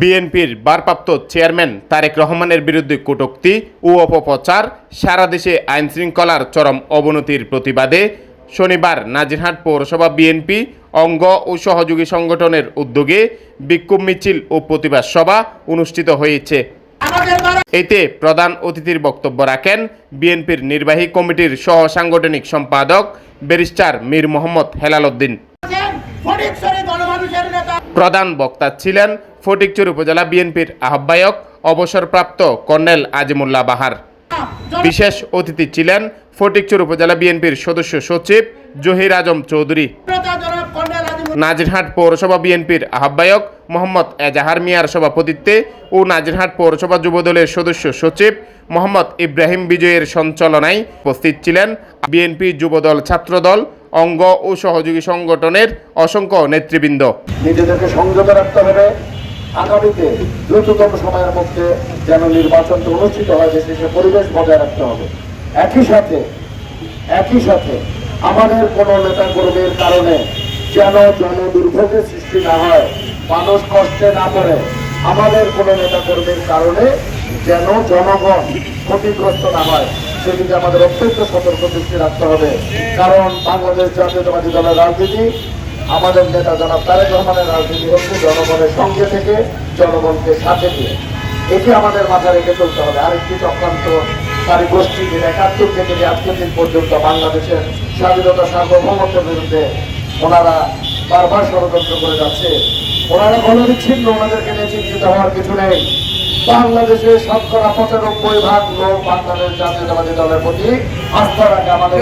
বিএনপির ভারপ্রাপ্ত চেয়ারম্যান তারেক রহমানের বিরুদ্ধে কটূক্তি ও অপপ্রচার, সারা দেশে আইন শৃঙ্খলার চরম অবনতির প্রতিবাদে শনিবার নাজিরহাট পৌরসভা বিএনপি অঙ্গ ও সহযোগী সংগঠনের উদ্যোগে বিক্ষোভ মিছিল ও প্রতিবাদ সভা অনুষ্ঠিত হয়েছে। এতে প্রধান অতিথির বক্তব্য রাখেন বিএনপির নির্বাহী কমিটির সহ সাংগঠনিক সম্পাদক ব্যারিস্টার মীর মোহাম্মদ হেলাল উদ্দিন। প্রধান বক্তা ছিলেন ফটিকচুর উপজেলা বিএনপির আহ্বায়ক অবসরপ্রাপ্ত কর্নেল আজিমুল্লাহ বাহার। বিশেষ অতিথি ছিলেন ফটিকচুর উপজেলা বিএনপির সদস্য সচিব জহির আজম চৌধুরী। নাজিরহাট পৌরসভা বিএনপির আহ্বায়ক মোহাম্মদ এজাহার মিয়ার সভাপতিত্বে ও নাজিরহাট পৌরসভা যুবদলের সদস্য সচিব মোহাম্মদ ইব্রাহিম বিজয়ের সঞ্চালনায় উপস্থিত ছিলেন বিএনপি যুবদল ছাত্রদল অঙ্গ ও সহযোগী সংগঠনের অসংখ্য নেতৃবৃন্দ। নিজেদেরকে সংযত রাখতে হবে। আগামীতে দ্রুততম সময়ের মধ্যে যেন নির্বাচনটা অনুষ্ঠিত হয় দেশে পরিবেশ বজায় রাখতে হবে। একই সাথে একই সাথে আমাদের কোনো নেতা কর্মীর কারণে যেন জন দুর্ভোগের সৃষ্টি না হয়, মানুষ কষ্টে না পড়ে, আমাদের কোনো নেতা কর্মীর কারণে যেন জনগণ ক্ষতিগ্রস্ত না হয়। সেদিকে আমাদের অত্যন্ত সতর্ক দৃষ্টি রাখতে হবে। কারণ বাংলাদেশ জাতীয়তাবাদী দলের রাজনীতি, আমাদের নেতা জনাব তারেক রহমানের রাজনীতি হচ্ছে জনগণের সঙ্গে থেকে জনগণকে সাথে নিয়ে। এটি আমাদের মাথায় রেখে চলতে হবে। আরেকটি চক্রান্ত, তারই গোষ্ঠী যে একাত্তর থেকে আজকের দিন পর্যন্ত বাংলাদেশের স্বাধীনতা সার্বভৌমত্বের বিরুদ্ধে ওনারা বারবার ষড়যন্ত্র করে যাচ্ছে। ওনারা গণবিচ্ছিন্ন ওনাদেরকে নিয়ে চিন্তিত হওয়ার কিছু নেই। বাংলাদেশের শতকরা পঁচানব্বই ভাগ লোক বাংলাদেশ জাতীয়তাবাদী দলের প্রতি আস্থা রাখে আমাদের